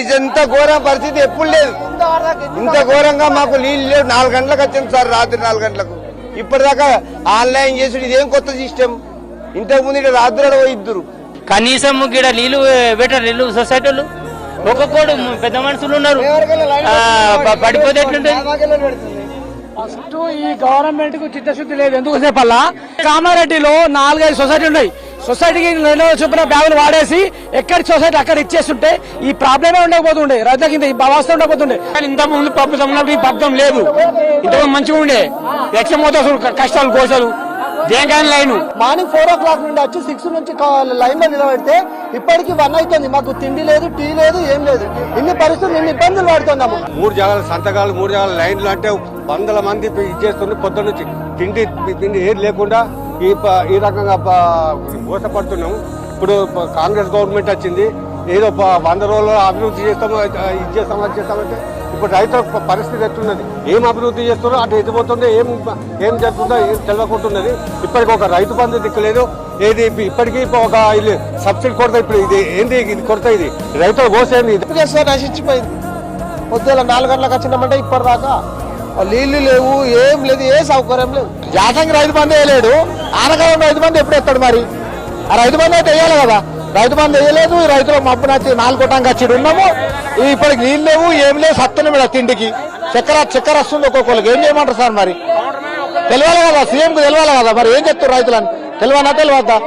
ఇంత ఘోరం పరిస్థితి ఎప్పుడు లేదు. ఇంత ఘోరంగా మాకు నీళ్ళు లేవు. నాలుగు గంటలకు వచ్చింది సార్ రాత్రి నాలుగు గంటలకు. ఇప్పటిదాకా ఆన్లైన్ చేసుడు. ఇదేం కొత్త సిస్టమ్? ఇంతకు ముందు ఇక్కడ రాత్రి ఆడ పోయి ఇద్దరు. కనీసం గిడ నీళ్ళు బెటర్ నీళ్ళు సొసైటీలు. ఒక్కొక్కడు పెద్ద మనుషులు ఉన్నారు. పడిపోతే ఫస్ట్ ఈ గవర్నమెంట్కు చిత్తశుద్ధి లేదు. ఎందుకు చెప్పాలా కామారెడ్డిలో నాలుగైదు సొసైటీ ఉన్నాయి. సొసైటీకి చొప్పున బ్యాగులు వాడేసి ఎక్కడి సొసైటీ అక్కడ ఇచ్చేస్తుంటే ఈ ప్రాబ్లమే ఉండకపోతుండే. రైతుల కింద ఈ అవస్థ ఉండకపోతుండే. కానీ ఇంత ముందు ప్రభుత్వం ఉన్నప్పుడు ఈ లేదు. ఇంతకుముందు మంచిగా ఉండే. లక్ష్మోతో కష్టాలు కోసలు. దేనికైనా line. Morning four o'clock నుండి వచ్చి సిక్స్ నుంచి లైన్లో నిలబెడితే ఇప్పటికి వన్ అవుతుంది మాకు తిండి లేదు టీ లేదు ఏం లేదు. ఇన్ని పరిస్థితులు ఇన్ని ఇబ్బందులు పడుతున్నాము మూడు జాగాల సంతకాలు మూడు జాగాల లైన్లు అంటే వందల మంది ఇది చేస్తుండే పొద్దున్న నుంచి. తిండి తిండి ఏది లేకుండా ఈ ప- ఈ రకంగా ప- మోసపడుతున్నాము. ఇప్పుడు కాంగ్రెస్ గవర్నమెంట్ వచ్చింది. ఏదో వంద రోజుల్లో అభివృద్ధి చేస్తాము ఇది చేస్తాము అది చేస్తామంటే ఇప్పుడు రైతుల పరిస్థితి ఎట్లున్నది? ఏం అభివృద్ధి చేస్తున్నారో? అటు ఎదిపోతుందో ఏం ఏం జరుగుతుందో ఏం తెలియకుంటున్నది ఇప్పటికి ఒక రైతు బంధు దిక్కులేదు. ఏది ఇప్పటికీ ఒక ఇది సబ్సిడీ కొరత ఇప్పుడు ఇది ఏంది ఇది కొరత ఇది? రైతులు కోసేది చేస్తే నశించిపోయింది పొద్దున నాలుగు గంటలకు వచ్చినామంటే ఇప్పటిదాకా నీళ్ళు లేవు ఏం లేదు ఏ సౌకర్యం లేదు. యాసంగి రైతు బంధు వేయలేడు ఆనకాలం రైతు బంధు ఎప్పుడు ఎత్తాడు మరి? ఆ రైతు బంధు అయితే వేయాలి కదా? రైతు బంధు వేయలేదు ఈ రైతులు మబ్బు నచ్చి నాలుగు వచ్చి ఉన్నాము. ఇప్పటికి నీళ్ళు లేవు ఏం లేవు సత్తున్నాం మీద తిండికి. చక్కెర చక్కెర వస్తుంది ఒక్కొక్కరికి. ఏం చేయమంటారు సార్ మరి? తెలియాలి కదా సీఎంకు తెలియాలి కదా? మరి ఏం చెప్తారు రైతులని? తెలియనా తెలియద్దా